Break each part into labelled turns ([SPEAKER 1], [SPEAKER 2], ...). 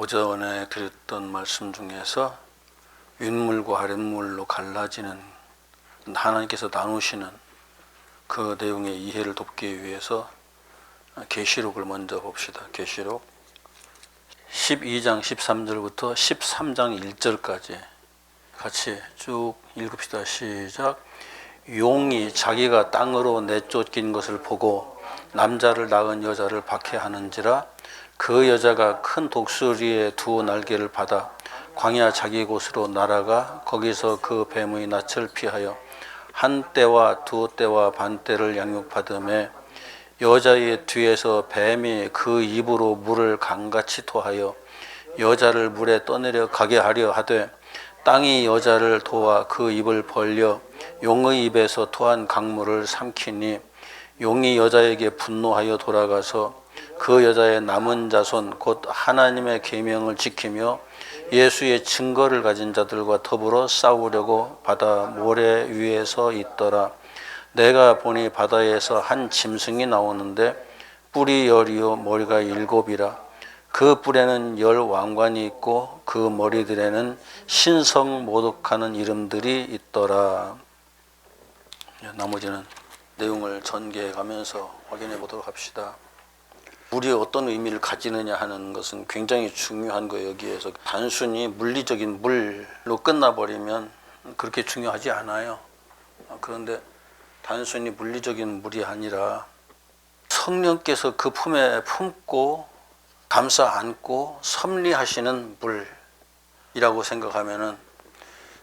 [SPEAKER 1] 오전에 드렸던 말씀 중에서 윗물과 아랫물로 갈라지는 하나님께서 나누시는 그 내용의 이해를 돕기 위해서 계시록을 먼저 봅시다. 계시록 12장 13절부터 13장 1절까지 같이 쭉 읽읍시다. 시작. 용이 자기가 땅으로 내쫓긴 것을 보고 남자를 낳은 여자를 박해하는지라 그 여자가 큰 독수리의 두 날개를 받아 광야 자기 곳으로 날아가 거기서 그 뱀의 낯을 피하여 한 때와 두 때와 반 때를 양육받음에 여자의 뒤에서 뱀이 그 입으로 물을 강같이 토하여 여자를 물에 떠내려 가게 하려 하되 땅이 여자를 도와 그 입을 벌려 용의 입에서 토한 강물을 삼키니 용이 여자에게 분노하여 돌아가서 그 여자의 남은 자손 곧 하나님의 계명을 지키며 예수의 증거를 가진 자들과 더불어 싸우려고 바다 모래 위에서 있더라. 내가 보니 바다에서 한 짐승이 나오는데 뿔이 열이요 머리가 일곱이라. 그 뿔에는 열 왕관이 있고 그 머리들에는 신성 모독하는 이름들이 있더라. 나머지는 내용을 전개해 가면서 확인해 보도록 합시다. 물이 어떤 의미를 가지느냐 하는 것은 굉장히 중요한 거예요. 여기에서 단순히 물리적인 물로 끝나버리면 그렇게 중요하지 않아요. 그런데 단순히 물리적인 물이 아니라 성령께서 그 품에 품고 감싸 안고 섭리하시는 물이라고 생각하면은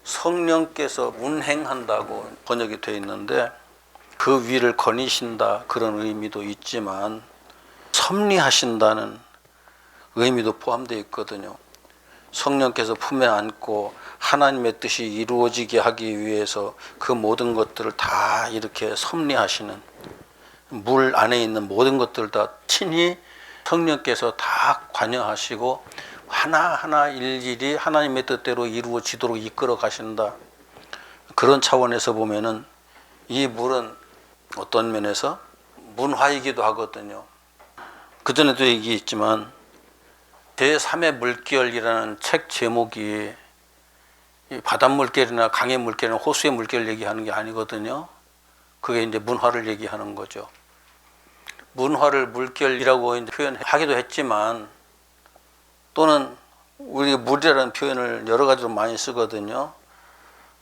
[SPEAKER 1] 성령께서 운행한다고 번역이 되어 있는데 그 위를 거니신다 그런 의미도 있지만 섭리하신다는 의미도 포함되어 있거든요. 성령께서 품에 안고 하나님의 뜻이 이루어지게 하기 위해서 그 모든 것들을 다 이렇게 섭리하시는 물 안에 있는 모든 것들을 다 친히 성령께서 다 관여하시고 하나하나 일일이 하나님의 뜻대로 이루어지도록 이끌어 가신다. 그런 차원에서 보면은 이 물은 어떤 면에서 문화이기도 하거든요. 그전에도 얘기했지만 제3의 물결이라는 책 제목이 이 바닷물결이나 강의 물결이나 호수의 물결 얘기하는 게 아니거든요. 그게 이제 문화를 얘기하는 거죠. 문화를 물결이라고 표현하기도 했지만 또는 우리 물이라는 표현을 여러 가지로 많이 쓰거든요.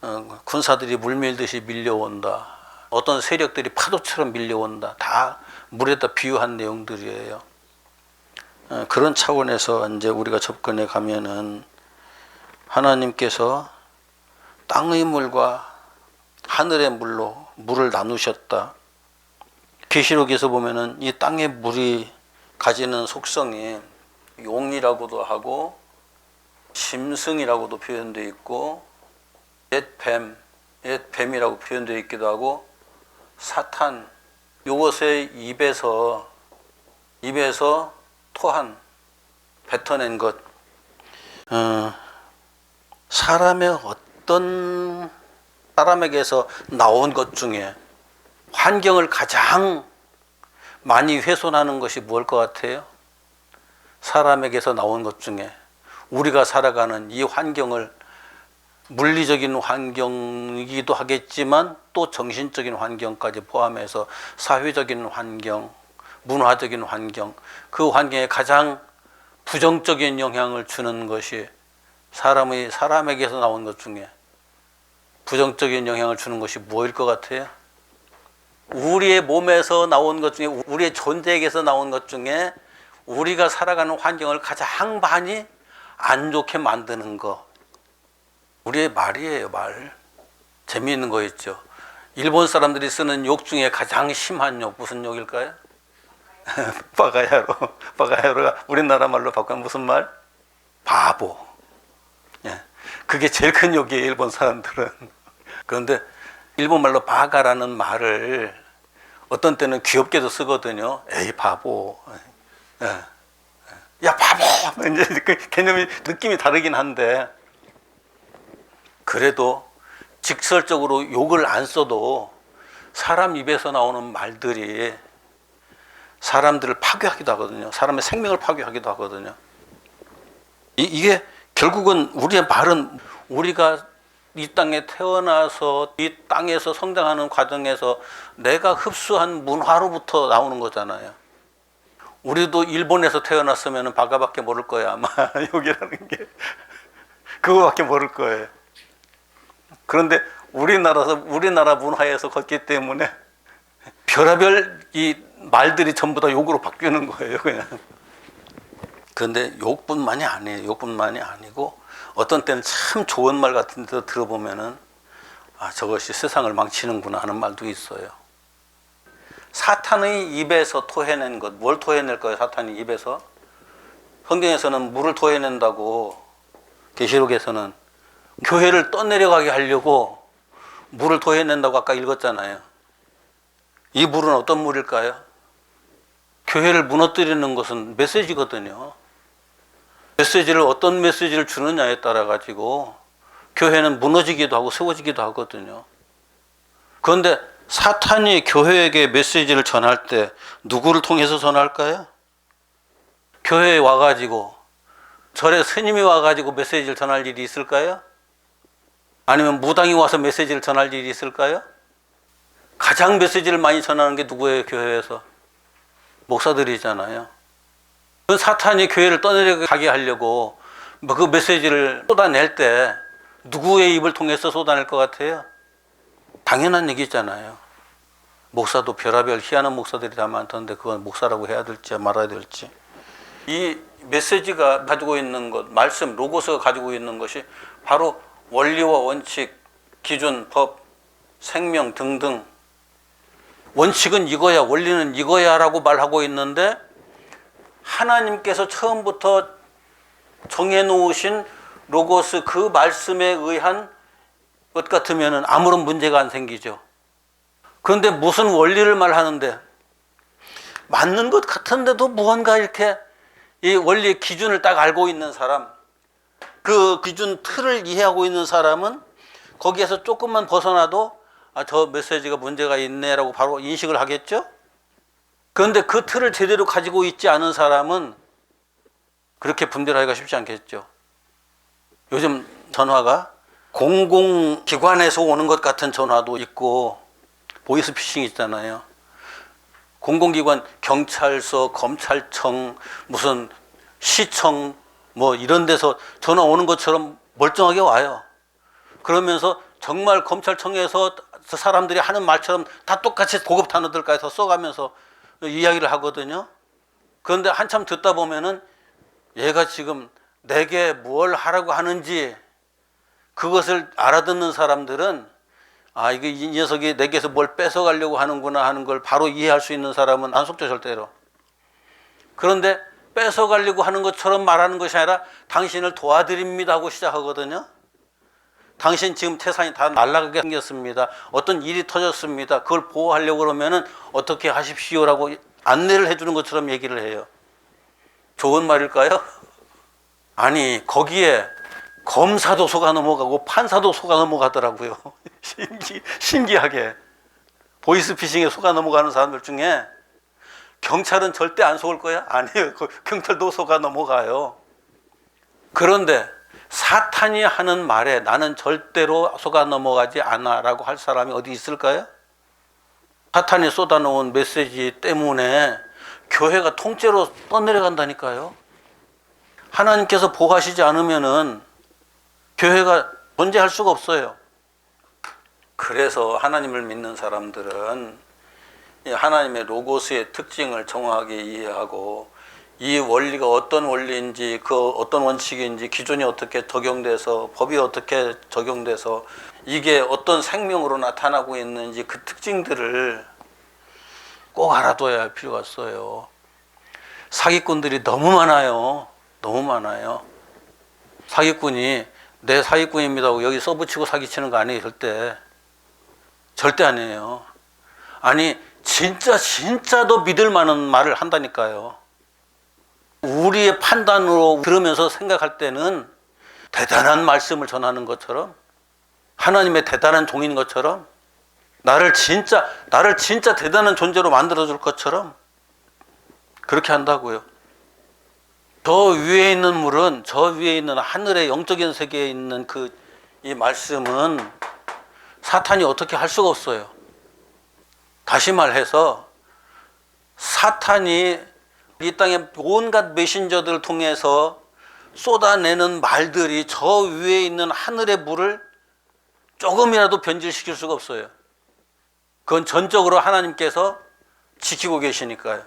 [SPEAKER 1] 어, 군사들이 물 밀듯이 밀려온다. 어떤 세력들이 파도처럼 밀려온다. 다 물에다 비유한 내용들이에요. 어, 그런 차원에서 이제 우리가 접근해 가면은 하나님께서 땅의 물과 하늘의 물로 물을 나누셨다. 계시록에서 보면은 이 땅의 물이 가지는 속성이 용이라고도 하고 심승이라고도 표현되어 있고 옛뱀, 옛뱀이라고 표현되어 있기도 하고 사탄 요것의 입에서 입에서 토한 뱉어낸 것 어, 사람의 어떤 사람에게서 나온 것 중에 환경을 가장 많이 훼손하는 것이 무엇일 것 같아요? 사람에게서 나온 것 중에 우리가 살아가는 이 환경을 물리적인 환경이기도 하겠지만 또 정신적인 환경까지 포함해서 사회적인 환경, 문화적인 환경, 그 환경에 가장 부정적인 영향을 주는 것이 사람의 사람에게서 나온 것 중에 부정적인 영향을 주는 것이 무엇일 것 같아요? 우리의 몸에서 나온 것 중에 우리의 존재에게서 나온 것 중에 우리가 살아가는 환경을 가장 많이 안 좋게 만드는 거. 우리의 말이에요, 말. 재미있는 거 있죠. 일본 사람들이 쓰는 욕 중에 가장 심한 욕 무슨 욕일까요? 빠가야로. 빠가야로가 우리나라 말로 바꾸면 무슨 말? 바보. 예. 그게 제일 큰 욕이에요, 일본 사람들은. 그런데 일본 말로 바가라는 말을 어떤 때는 귀엽게도 쓰거든요. 에이, 바보. 예. 야, 바보! 이제 그 개념이, 느낌이 다르긴 한데, 그래도 직설적으로 욕을 안 써도 사람 입에서 나오는 말들이 사람들을 파괴하기도 하거든요. 사람의 생명을 파괴하기도 하거든요. 이, 이게 결국은 우리의 말은 우리가 이 땅에 태어나서 이 땅에서 성장하는 과정에서 내가 흡수한 문화로부터 나오는 거잖아요. 우리도 일본에서 태어났으면 바가밖에 모를 거야 아마 여기라는 게 그거밖에 모를 거예요. 그런데 우리나라서 우리나라 문화에서 걷기 때문에 별의별 이 말들이 전부 다 욕으로 바뀌는 거예요 그냥. 그런데 욕뿐만이 아니에요. 욕뿐만이 아니고 어떤 때는 참 좋은 말 같은 데도 들어보면은 아 저것이 세상을 망치는구나 하는 말도 있어요. 사탄의 입에서 토해낸 것, 뭘 토해낼 거예요? 사탄이 입에서 성경에서는 물을 토해낸다고 계시록에서는 교회를 떠내려가게 하려고 물을 토해낸다고 아까 읽었잖아요. 이 물은 어떤 물일까요? 교회를 무너뜨리는 것은 메시지거든요. 메시지를 어떤 메시지를 주느냐에 따라 가지고 교회는 무너지기도 하고 세워지기도 하거든요. 그런데 사탄이 교회에게 메시지를 전할 때 누구를 통해서 전할까요? 교회에 와가지고 절에 스님이 와가지고 메시지를 전할 일이 있을까요? 아니면 무당이 와서 메시지를 전할 일이 있을까요? 가장 메시지를 많이 전하는 게 누구예요? 교회에서 목사들이잖아요. 그 사탄이 교회를 떠내려가게 하려고 뭐그 메시지를 쏟아낼 때 누구의 입을 통해서 쏟아낼 것 같아요? 당연한 얘기잖아요. 목사도 별하별 희한한 목사들이 다 많던데 그건 목사라고 해야 될지 말아야 될지. 이 메시지가 가지고 있는 것, 말씀, 로고스가 가지고 있는 것이 바로 원리와 원칙, 기준, 법, 생명 등등. 원칙은 이거야, 원리는 이거야 라고 말하고 있는데 하나님께서 처음부터 정해놓으신 로고스 그 말씀에 의한 것 같으면 아무런 문제가 안 생기죠. 그런데 무슨 원리를 말하는데 맞는 것 같은데도 무언가 이렇게 이 원리의 기준을 딱 알고 있는 사람, 그 기준 틀을 이해하고 있는 사람은 거기에서 조금만 벗어나도 아, 저 메시지가 문제가 있네라고 바로 인식을 하겠죠? 그런데 그 틀을 제대로 가지고 있지 않은 사람은 그렇게 분별하기가 쉽지 않겠죠. 요즘 전화가 공공기관에서 오는 것 같은 전화도 있고 보이스피싱 있잖아요. 공공기관 경찰서, 검찰청, 무슨 시청 뭐 이런 데서 전화 오는 것처럼 멀쩡하게 와요. 그러면서 정말 검찰청에서 사람들이 하는 말처럼 다 똑같이 고급 단어들까지 써가면서 이야기를 하거든요. 그런데 한참 듣다 보면은 얘가 지금 내게 뭘 하라고 하는지 그것을 알아듣는 사람들은 아, 이게 이 녀석이 내게서 뭘 뺏어가려고 하는구나 하는 걸 바로 이해할 수 있는 사람은 안 속죠, 절대로. 그런데 뺏어가려고 하는 것처럼 말하는 것이 아니라 당신을 도와드립니다 하고 시작하거든요. 당신 지금 태산이 다 날아가게 생겼습니다. 어떤 일이 터졌습니다. 그걸 보호하려고 그러면은 어떻게 하십시오라고 안내를 해주는 것처럼 얘기를 해요. 좋은 말일까요? 아니, 거기에 검사도 속아 넘어가고 판사도 속아 넘어가더라고요. 신기, 신기하게. 보이스피싱에 속아 넘어가는 사람들 중에 경찰은 절대 안 속을 거야? 아니에요. 그 경찰도 속아 넘어가요. 그런데 사탄이 하는 말에 나는 절대로 속아 넘어가지 않아 라고 할 사람이 어디 있을까요? 사탄이 쏟아놓은 메시지 때문에 교회가 통째로 떠내려간다니까요. 하나님께서 보호하시지 않으면은 교회가 존재할 수가 없어요. 그래서 하나님을 믿는 사람들은 이 하나님의 로고스의 특징을 정확하게 이해하고 이 원리가 어떤 원리인지 그 어떤 원칙인지 기준이 어떻게 적용돼서 법이 어떻게 적용돼서 이게 어떤 생명으로 나타나고 있는지 그 특징들을 꼭 알아둬야 할 필요가 있어요. 사기꾼들이 너무 많아요. 너무 많아요. 사기꾼이 내 사기꾼입니다 하고 여기 써붙이고 사기치는 거 아니에요, 절대. 절대 아니에요. 아니, 진짜, 진짜 더 믿을 만한 말을 한다니까요. 우리의 판단으로 들으면서 생각할 때는 대단한 말씀을 전하는 것처럼 하나님의 대단한 종인 것처럼 나를 진짜, 나를 진짜 대단한 존재로 만들어 줄 것처럼 그렇게 한다고요. 저 위에 있는 물은 저 위에 있는 하늘의 영적인 세계에 있는 그 이 말씀은 사탄이 어떻게 할 수가 없어요. 다시 말해서 사탄이 이 땅에 온갖 메신저들을 통해서 쏟아내는 말들이 저 위에 있는 하늘의 물을 조금이라도 변질시킬 수가 없어요. 그건 전적으로 하나님께서 지키고 계시니까요.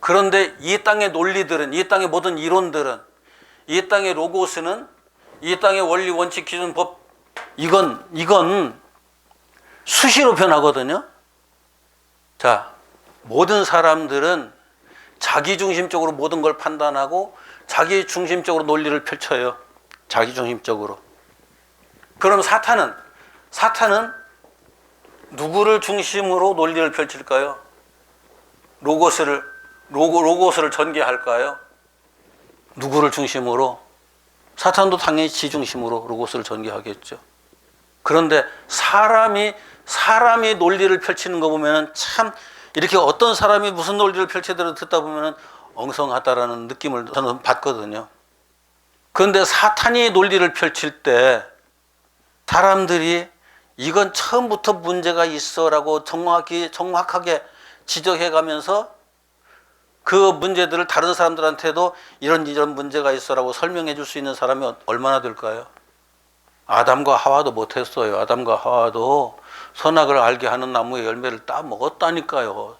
[SPEAKER 1] 그런데 이 땅의 논리들은, 이 땅의 모든 이론들은, 이 땅의 로고스는, 이 땅의 원리, 원칙, 기준, 법, 이건, 이건 수시로 변하거든요. 자, 모든 사람들은 자기 중심적으로 모든 걸 판단하고 자기 중심적으로 논리를 펼쳐요. 자기 중심적으로. 그럼 사탄은 사탄은 누구를 중심으로 논리를 펼칠까요? 로고스를 로고 로고스를 전개할까요? 누구를 중심으로? 사탄도 당연히 지 중심으로 로고스를 전개하겠죠. 그런데 사람이 사람이 논리를 펼치는 거 보면은 참 이렇게 어떤 사람이 무슨 논리를 펼치더라도 듣다 보면은 엉성하다라는 느낌을 저는 받거든요. 그런데 사탄이 논리를 펼칠 때 사람들이 이건 처음부터 문제가 있어라고 정확히 정확하게 지적해 가면서 그 문제들을 다른 사람들한테도 이런 이런 문제가 있어라고 설명해 줄 수 있는 사람이 얼마나 될까요? 아담과 하와도 못했어요. 아담과 하와도 선악을 알게 하는 나무의 열매를 따 먹었다니까요.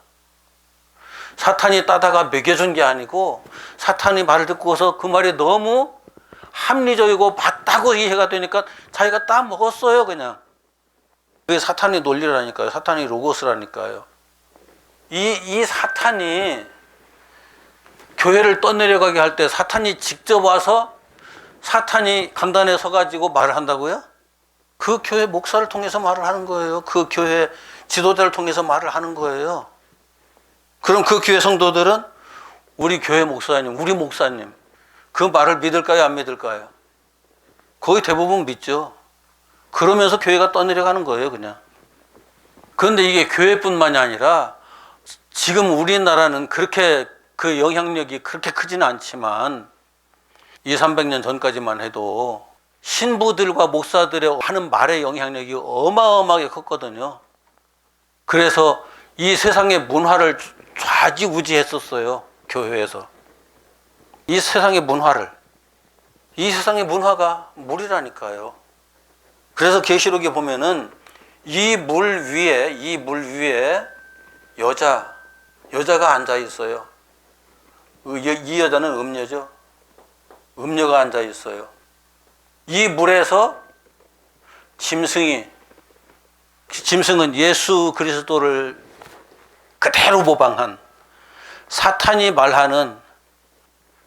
[SPEAKER 1] 사탄이 따다가 먹여준 게 아니고 사탄이 말을 듣고서 그 말이 너무 합리적이고 맞다고 이해가 되니까 자기가 따 먹었어요, 그냥. 그게 사탄의 논리라니까요. 사탄이 로고스라니까요. 이, 이 사탄이 교회를 떠내려가게 할 때 사탄이 직접 와서 사탄이 강단에 서가지고 말을 한다고요? 그 교회 목사를 통해서 말을 하는 거예요. 그 교회 지도자를 통해서 말을 하는 거예요. 그럼 그 교회 성도들은 우리 교회 목사님, 우리 목사님, 그 말을 믿을까요? 안 믿을까요? 거의 대부분 믿죠. 그러면서 교회가 떠내려가는 거예요, 그냥. 그런데 이게 교회뿐만이 아니라 지금 우리나라는 그렇게 그 영향력이 그렇게 크지는 않지만 2, 300년 전까지만 해도 신부들과 목사들의 하는 말의 영향력이 어마어마하게 컸거든요. 그래서 이 세상의 문화를 좌지우지했었어요. 교회에서. 이 세상의 문화를. 이 세상의 문화가 물이라니까요. 그래서 계시록에 보면은 이 물 위에 이 물 위에 여자 여자가 앉아 있어요. 이 여자는 음녀죠. 음녀가 앉아 있어요. 이 물에서 짐승이 짐승은 예수 그리스도를 그대로 모방한 사탄이 말하는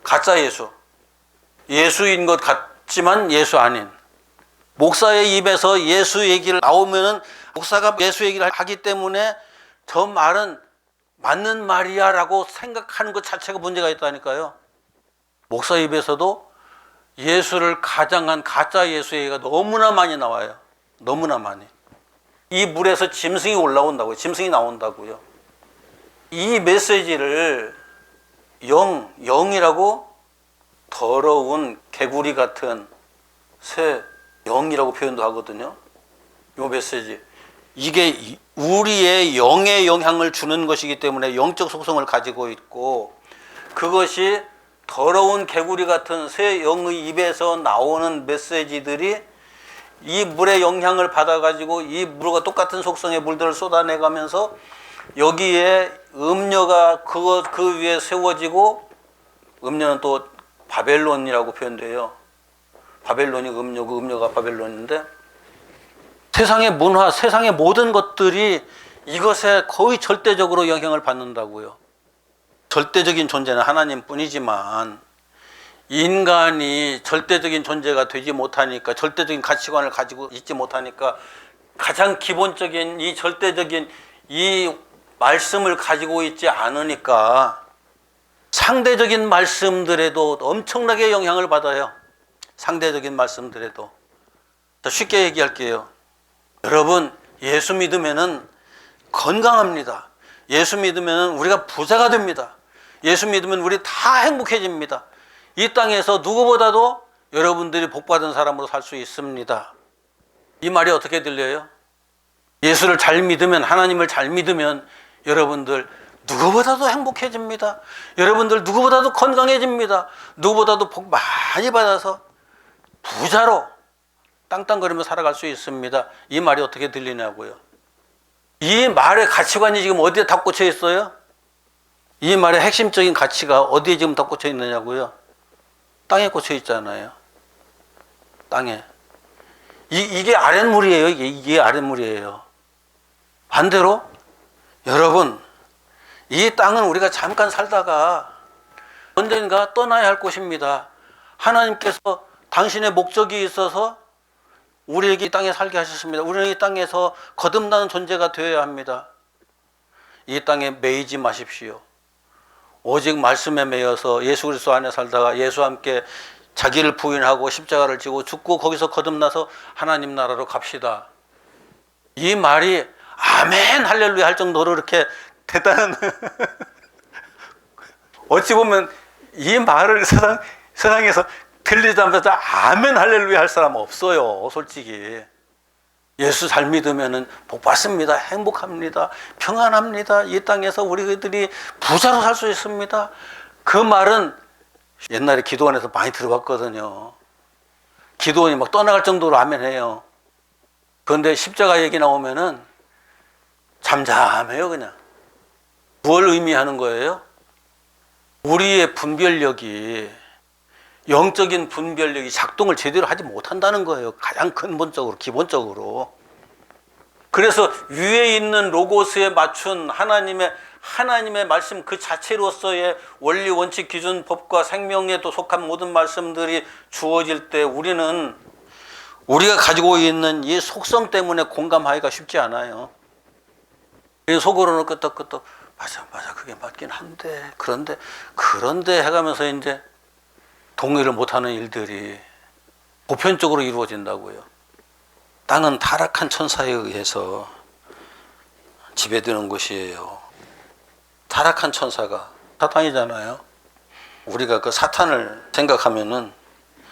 [SPEAKER 1] 가짜 예수. 예수인 것 같지만 예수 아닌. 목사의 입에서 예수 얘기를 나오면은 목사가 예수 얘기를 하기 때문에 저 말은 맞는 말이야라고 생각하는 것 자체가 문제가 있다니까요. 목사 입에서도 예수를 가장한 가짜 예수 얘기가 너무나 많이 나와요. 너무나 많이. 이 물에서 짐승이 올라온다고요. 짐승이 나온다고요. 이 메시지를 영, 영이라고 더러운 개구리 같은 새 영이라고 표현도 하거든요. 이 메시지. 이게 우리의 영에 영향을 주는 것이기 때문에 영적 속성을 가지고 있고 그것이 더러운 개구리 같은 새 영의 입에서 나오는 메시지들이 이 물의 영향을 받아가지고 이 물과 똑같은 속성의 물들을 쏟아내가면서 여기에 음녀가 그거 그 위에 세워지고 음녀는 또 바벨론이라고 표현돼요. 바벨론이 음녀고 음녀가 바벨론인데 세상의 문화, 세상의 모든 것들이 이것에 거의 절대적으로 영향을 받는다고요. 절대적인 존재는 하나님 뿐이지만 인간이 절대적인 존재가 되지 못하니까 절대적인 가치관을 가지고 있지 못하니까 가장 기본적인 이 절대적인 이 말씀을 가지고 있지 않으니까 상대적인 말씀들에도 엄청나게 영향을 받아요. 상대적인 말씀들에도. 쉽게 얘기할게요. 여러분, 예수 믿으면은 건강합니다. 예수 믿으면 우리가 부자가 됩니다. 예수 믿으면 우리 다 행복해집니다. 이 땅에서 누구보다도 여러분들이 복받은 사람으로 살 수 있습니다. 이 말이 어떻게 들려요? 예수를 잘 믿으면, 하나님을 잘 믿으면 여러분들 누구보다도 행복해집니다. 여러분들 누구보다도 건강해집니다. 누구보다도 복 많이 받아서 부자로 땅땅거리며 살아갈 수 있습니다. 이 말이 어떻게 들리냐고요. 이 말의 가치관이 지금 어디에 다 꽂혀 있어요? 이 말의 핵심적인 가치가 어디에 지금 다 꽂혀 있느냐고요? 땅에 꽂혀 있잖아요. 땅에. 이, 이게 아랫물이에요. 이게, 이게 아랫물이에요. 반대로 여러분 이 땅은 우리가 잠깐 살다가 언젠가 떠나야 할 곳입니다. 하나님께서 당신의 목적이 있어서 우리에게 이 땅에 살게 하셨습니다. 우리는 이 땅에서 거듭나는 존재가 되어야 합니다. 이 땅에 매이지 마십시오. 오직 말씀에 매여서 예수 그리스도 안에 살다가 예수와 함께 자기를 부인하고 십자가를 지고 죽고 거기서 거듭나서 하나님 나라로 갑시다. 이 말이 아멘 할렐루야 할 정도로 이렇게 대단한 어찌 보면 이 말을 세상 세상에서 들리자마자 아멘 할렐루야 할 사람 없어요. 솔직히. 예수 잘 믿으면은 복 받습니다. 행복합니다. 평안합니다. 이 땅에서 우리들이 부자로 살 수 있습니다. 그 말은 옛날에 기도원에서 많이 들어봤거든요. 기도원이 막 떠나갈 정도로 아멘해요. 그런데 십자가 얘기 나오면은 잠잠해요, 그냥. 뭘 의미하는 거예요? 우리의 분별력이 영적인 분별력이 작동을 제대로 하지 못한다는 거예요. 가장 근본적으로, 기본적으로. 그래서 위에 있는 로고스에 맞춘 하나님의 하나님의 말씀 그 자체로서의 원리 원칙 기준 법과 생명에도 속한 모든 말씀들이 주어질 때 우리는 우리가 가지고 있는 이 속성 때문에 공감하기가 쉽지 않아요. 이 속으로는 끄떡끄떡 맞아 맞아 그게 맞긴 한데 그런데 그런데 해가면서 이제 동의를 못하는 일들이 보편적으로 이루어진다고요. 땅은 타락한 천사에 의해서 지배되는 곳이에요. 타락한 천사가 사탄이잖아요. 우리가 그 사탄을 생각하면은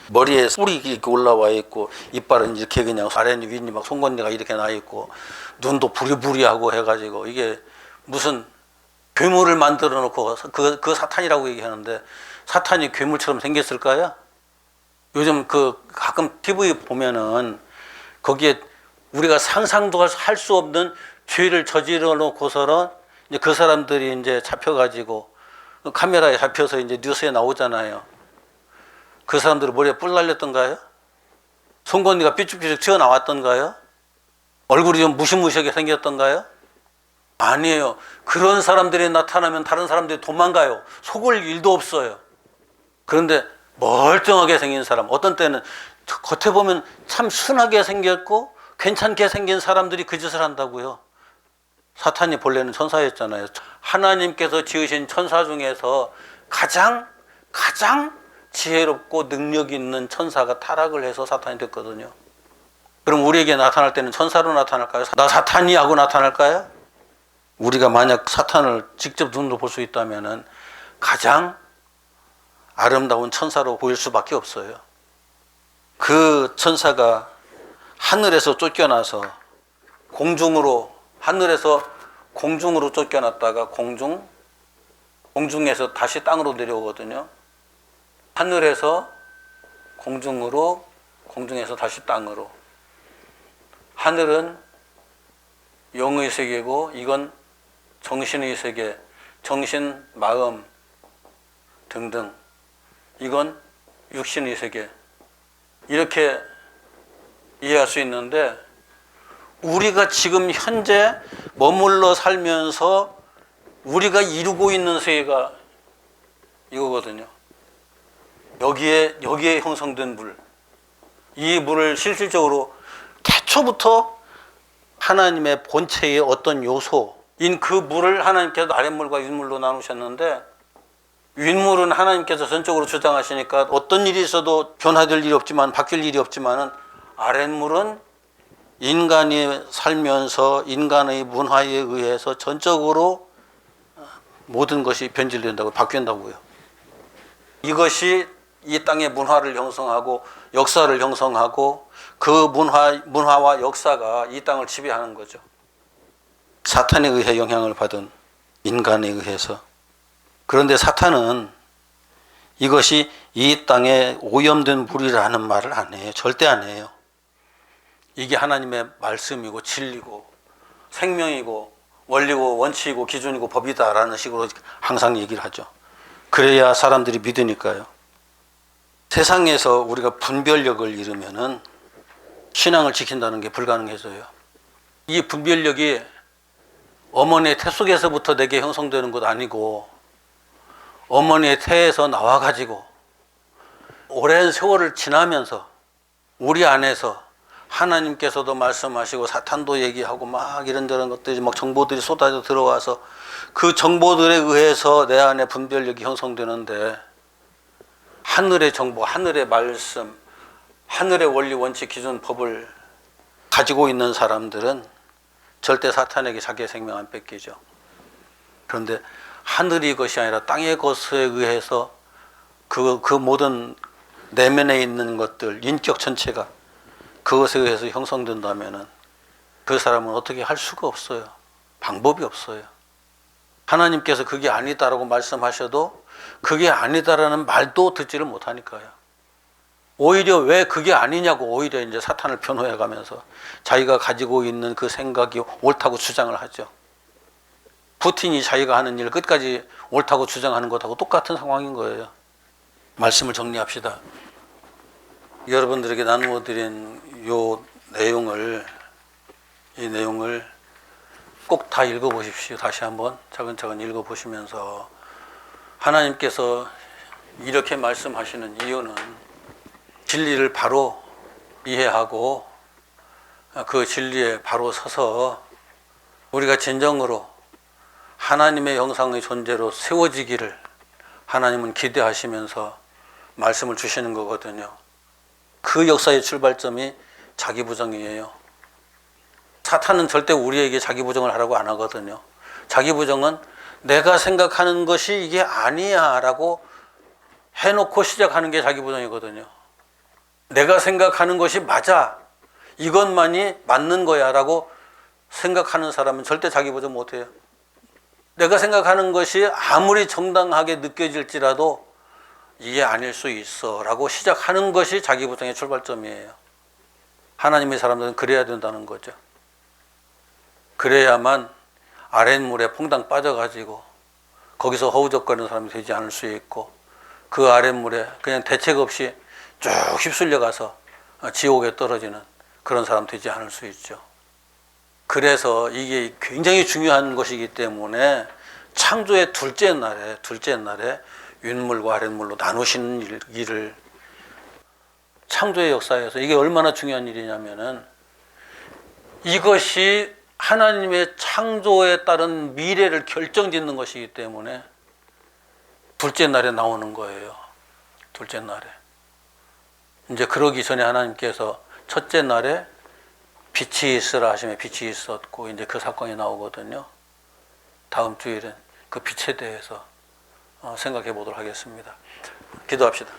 [SPEAKER 1] 머리에 뿔이 이렇게 올라와 있고 이빨은 이렇게 그냥 아랫니 윗니 막 송곳니가 이렇게 나 있고 눈도 부리부리하고 해가지고 이게 무슨 괴물을 만들어 놓고 그, 그 사탄이라고 얘기하는데 사탄이 괴물처럼 생겼을까요? 요즘 그 가끔 TV 보면은 거기에 우리가 상상도 할 수 없는 죄를 저지러 놓고서는 이제 그 사람들이 이제 잡혀가지고 카메라에 잡혀서 이제 뉴스에 나오잖아요. 그 사람들이 머리에 뿔 날렸던가요? 송곳니가 삐죽삐죽 튀어나왔던가요? 얼굴이 좀 무시무시하게 생겼던가요? 아니에요. 그런 사람들이 나타나면 다른 사람들이 도망가요. 속을 일도 없어요. 그런데 멀쩡하게 생긴 사람, 어떤 때는 겉에 보면 참 순하게 생겼고 괜찮게 생긴 사람들이 그 짓을 한다고요. 사탄이 본래는 천사였잖아요. 하나님께서 지으신 천사 중에서 가장 가장 지혜롭고 능력 있는 천사가 타락을 해서 사탄이 됐거든요. 그럼 우리에게 나타날 때는 천사로 나타날까요? 나 사탄이 하고 나타날까요? 우리가 만약 사탄을 직접 눈으로 볼 수 있다면은 가장 아름다운 천사로 보일 수밖에 없어요. 그 천사가 하늘에서 쫓겨나서 공중으로 하늘에서 공중으로 쫓겨났다가 공중 공중에서 다시 땅으로 내려오거든요. 하늘에서 공중으로 공중에서 다시 땅으로 하늘은 영의 세계고 이건 정신의 세계, 정신, 마음 등등 이건 육신의 세계 이렇게 이해할 수 있는데 우리가 지금 현재 머물러 살면서 우리가 이루고 있는 세계가 이거거든요. 여기에 여기에 형성된 물, 이 물을 실질적으로 태초부터 하나님의 본체의 어떤 요소인 그 물을 하나님께서 아랫물과 윗물로 나누셨는데 윗물은 하나님께서 전적으로 주장하시니까 어떤 일이 있어도 변화될 일이 없지만 바뀔 일이 없지만은 아랫물은 인간이 살면서 인간의 문화에 의해서 전적으로 모든 것이 변질된다고 바뀐다고요. 이것이 이 땅의 문화를 형성하고 역사를 형성하고 그 문화 문화와 역사가 이 땅을 지배하는 거죠. 사탄에 의해 영향을 받은 인간에 의해서 그런데 사탄은 이것이 이 땅에 오염된 물이라는 말을 안 해요. 절대 안 해요. 이게 하나님의 말씀이고 진리고 생명이고 원리고 원칙이고 기준이고 법이다라는 식으로 항상 얘기를 하죠. 그래야 사람들이 믿으니까요. 세상에서 우리가 분별력을 잃으면은 신앙을 지킨다는 게 불가능해져요. 이 분별력이 어머니의 태 속에서부터 내게 형성되는 것 아니고 어머니의 태에서 나와 가지고 오랜 세월을 지나면서 우리 안에서 하나님께서도 말씀하시고 사탄도 얘기하고 막 이런저런 것들이 막 정보들이 쏟아져 들어와서 그 정보들에 의해서 내 안에 분별력이 형성되는데 하늘의 정보, 하늘의 말씀, 하늘의 원리, 원칙, 기준, 법을 가지고 있는 사람들은 절대 사탄에게 자기의 생명 안 뺏기죠. 그런데 하늘이 것이 아니라 땅의 것에 의해서 그, 그 모든 내면에 있는 것들, 인격 전체가 그것에 의해서 형성된다면은 그 사람은 어떻게 할 수가 없어요. 방법이 없어요. 하나님께서 그게 아니다라고 말씀하셔도 그게 아니다라는 말도 듣지를 못하니까요. 오히려 왜 그게 아니냐고 오히려 이제 사탄을 변호해 가면서 자기가 가지고 있는 그 생각이 옳다고 주장을 하죠. 푸틴이 자기가 하는 일 끝까지 옳다고 주장하는 것하고 똑같은 상황인 거예요. 말씀을 정리합시다. 여러분들에게 나누어 드린 요 내용을 이 내용을 꼭 다 읽어 보십시오. 다시 한번 차근차근 읽어 보시면서 하나님께서 이렇게 말씀하시는 이유는 진리를 바로 이해하고 그 진리에 바로 서서 우리가 진정으로 하나님의 영상의 존재로 세워지기를 하나님은 기대하시면서 말씀을 주시는 거거든요. 그 역사의 출발점이 자기 부정이에요. 사탄은 절대 우리에게 자기 부정을 하라고 안 하거든요. 자기 부정은 내가 생각하는 것이 이게 아니야 라고 해놓고 시작하는 게 자기 부정이거든요. 내가 생각하는 것이 맞아. 이것만이 맞는 거야 라고 생각하는 사람은 절대 자기 부정 못 해요. 내가 생각하는 것이 아무리 정당하게 느껴질지라도 이게 아닐 수 있어 라고 시작하는 것이 자기 부정의 출발점이에요. 하나님의 사람들은 그래야 된다는 거죠. 그래야만 아랫물에 퐁당 빠져가지고 거기서 허우적거리는 사람이 되지 않을 수 있고 그 아랫물에 그냥 대책 없이 쭉 휩쓸려 가서 지옥에 떨어지는 그런 사람 되지 않을 수 있죠. 그래서 이게 굉장히 중요한 것이기 때문에 창조의 둘째 날에 둘째 날에 윗물과 아랫물로 나누시는 일- 일을 창조의 역사에서 이게 얼마나 중요한 일이냐면은 이것이 하나님의 창조에 따른 미래를 결정짓는 것이기 때문에 둘째 날에 나오는 거예요. 둘째 날에. 이제 그러기 전에 하나님께서 첫째 날에 빛이 있으라 하시면 빛이 있었고 이제 그 사건이 나오거든요. 다음 주일은 그 빛에 대해서 어, 생각해 보도록 하겠습니다. 기도합시다.